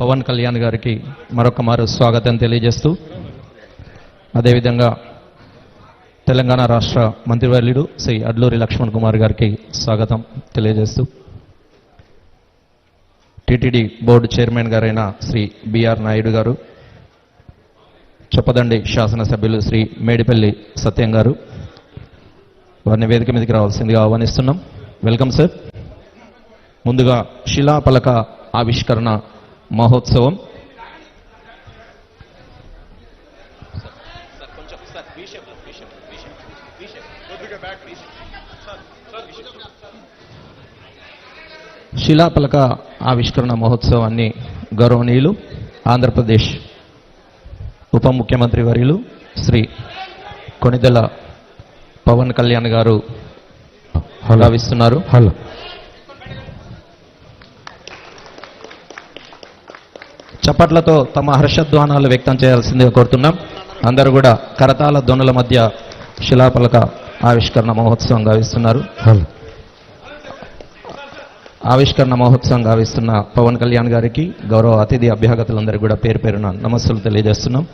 పవన్ కళ్యాణ్ గారికి మరొక మారు స్వాగతం తెలియజేస్తూ అదేవిధంగా తెలంగాణ రాష్ట్ర మంత్రివర్యుడు శ్రీ అడ్లూరి లక్ష్మణ్ కుమార్ గారికి స్వాగతం తెలియజేస్తూ టిటిడి బోర్డు చైర్మన్ గారైన శ్రీ బిఆర్ నాయుడు గారు చొప్పదండి శాసనసభ్యులు శ్రీ మేడిపల్లి సత్యం గారు వారిని వేదిక మీదకి రావాల్సిందిగా ఆహ్వానిస్తున్నాం. Welcome sir. ముందుగా శిలాపలక ఆవిష్కరణ మహోత్సవం. శిలాపలక ఆవిష్కరణ మహోత్సవాన్ని గౌరవనీయులు ఆంధ్రప్రదేశ్ ఉప ముఖ్యమంత్రి వర్యులు శ్రీ కొనిదెల పవన్ కళ్యాణ్ గారు భావిస్తున్నారు. హలో. చప్పట్లతో తమ హర్షధ్వానాలు వ్యక్తం చేయాల్సిందిగా కోరుతున్నాం. అందరూ కూడా కరతాల ధ్వనుల మధ్య శిలాపలక ఆవిష్కరణ మహోత్సవం గావిస్తున్నారు. ఆవిష్కరణ మహోత్సవం గావిస్తున్న పవన్ కళ్యాణ్ గారికి గౌరవ అతిథి అభ్యాగతులందరికీ కూడా పేరు పేరున నమస్సులు తెలియజేస్తున్నాం.